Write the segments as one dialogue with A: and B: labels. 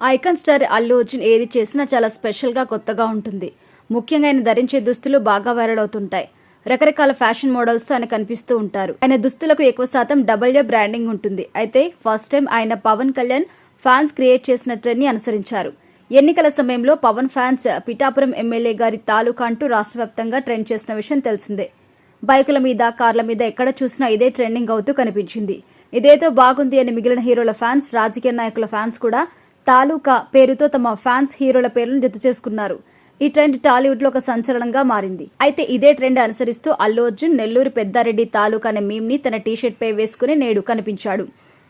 A: Icon star Allu Arjun ఏది చేసినా చాలా స్పెషల్గా కొత్తగా ఉంటుంది. ముఖ్యంగా ఆయన ధరించే దుస్తులు బాగా వైరల్ అవుతుంటాయి. రకరకాల ఫ్యాషన్ మోడల్స్తో ఆయన కనిపిస్తూ ఉంటారు. ఆయన దుస్తులకు ఎక్కువ శాతం డబల్యూ బ్రాండింగ్ ఉంటుంది. అయితే ఫస్ట్ టైం ఆయన పవన్ కళ్యాణ్ ఫ్యాన్స్ క్రియేట్ చేసిన ట్రెండ్ని అనుసరించారు. ఎన్నికల సమయంలో పవన్ ఫ్యాన్స్ పిఠాపురం ఎమ్మెల్యే గారి తాలూకా అంటూ రాష్ట్ర వ్యాప్తంగా ట్రెండ్ చేసిన విషయం తెలిసిందే. బైకుల మీద కార్ల మీద ఎక్కడ చూసినా ఇదే ట్రెండింగ్ అవుతూ కనిపించింది. ఇదేదో బాగుంది అని మిగిలిన హీరోల ఫ్యాన్స్ రాజకీయ నాయకుల ఫ్యాన్స్ కూడా తాలూకా పేరుతో తమ ఫ్యాన్స్ హీరోల పేర్లను జత చేసుకున్నారు. ఈ ట్రెండ్ టాలీవుడ్లో ఒక సంచలనంగా మారింది. అయితే ఇదే ట్రెండ్ అనుసరిస్తూ అల్లు అర్జున్ నెల్లూరు పెద్దారెడ్డి తాలూకా అనే మీమ్ని తన టీషర్ట్ పై వేసుకుని నేడు కనిపించాడు.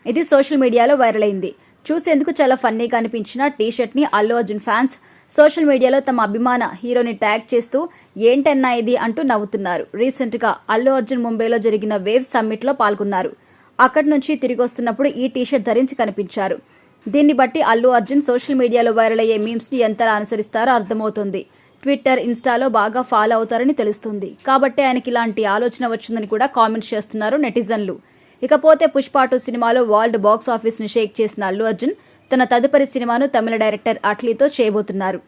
A: ఇది సోషల్ మీడియాలో వైరల్ అయింది. చూసేందుకు చాలా ఫన్నీగా అనిపించిన టీషర్ట్ని అల్లు అర్జున్ ఫ్యాన్స్ సోషల్ మీడియాలో తమ అభిమాన హీరోని ట్యాగ్ చేస్తూ ఏంటన్నా ఇది అంటూ నవ్వుతున్నారు. రీసెంట్గా అల్లు అర్జున్ ముంబైలో జరిగిన వేవ్ సమ్మిట్లో పాల్గొన్నారు. అక్కడి నుంచి తిరిగి వస్తున్నప్పుడు ఈ టీషర్ట్ ధరించి కనిపించారు. దీన్ని బట్టి అల్లు అర్జున్ సోషల్ మీడియాలో వైరల్ అయ్యే మీమ్స్ని ఎంతలా అనుసరిస్తారో అర్థమవుతుంది. ట్విట్టర్ ఇన్స్టాలో బాగా ఫాలో అవుతారని తెలుస్తుంది. కాబట్టి ఆయనకి ఇలాంటి ఆలోచన వచ్చిందని కూడా కామెంట్స్ చేస్తున్నారు నెటిజన్లు. ఇకపోతే పుష్పాటు సినిమాలో వరల్డ్ బాక్స్ ఆఫీస్ని షేక్ చేసిన అల్లు అర్జున్ తన తదుపరి సినిమాను తమిళ డైరెక్టర్ అట్లీతో చేయబోతున్నారు.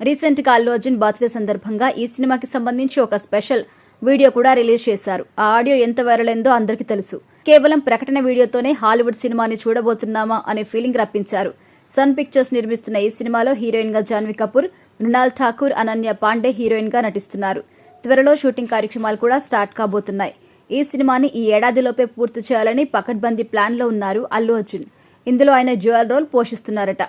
A: రీసెంట్గా అల్లు అర్జున్ బర్త్డే సందర్భంగా ఈ సినిమాకి సంబంధించి ఒక స్పెషల్ వీడియో కూడా రిలీజ్ చేశారు. ఆ ఆడియో ఎంత వైరల్ అయిందో అందరికీ తెలుసు. కేవలం ప్రకటన వీడియోతోనే హాలీవుడ్ సినిమాని చూడబోతున్నామా అనే ఫీలింగ్ రప్పించారు. సన్ పిక్చర్స్ నిర్మిస్తున్న ఈ సినిమాలో హీరోయిన్గా జాన్వీ కపూర్ మృణాల్ ఠాకూర్ అనన్య పాండే హీరోయిన్గా నటిస్తున్నారు. త్వరలో షూటింగ్ కార్యక్రమాలు కూడా స్టార్ట్ కాబోతున్నాయి. ఈ సినిమాని ఈ ఏడాదిలోపే పూర్తి చేయాలని పకడ్బందీ ప్లాన్లో ఉన్నారు అల్లు అర్జున్. ఇందులో ఆయన జ్యువెల్ రోల్ పోషిస్తున్నారట.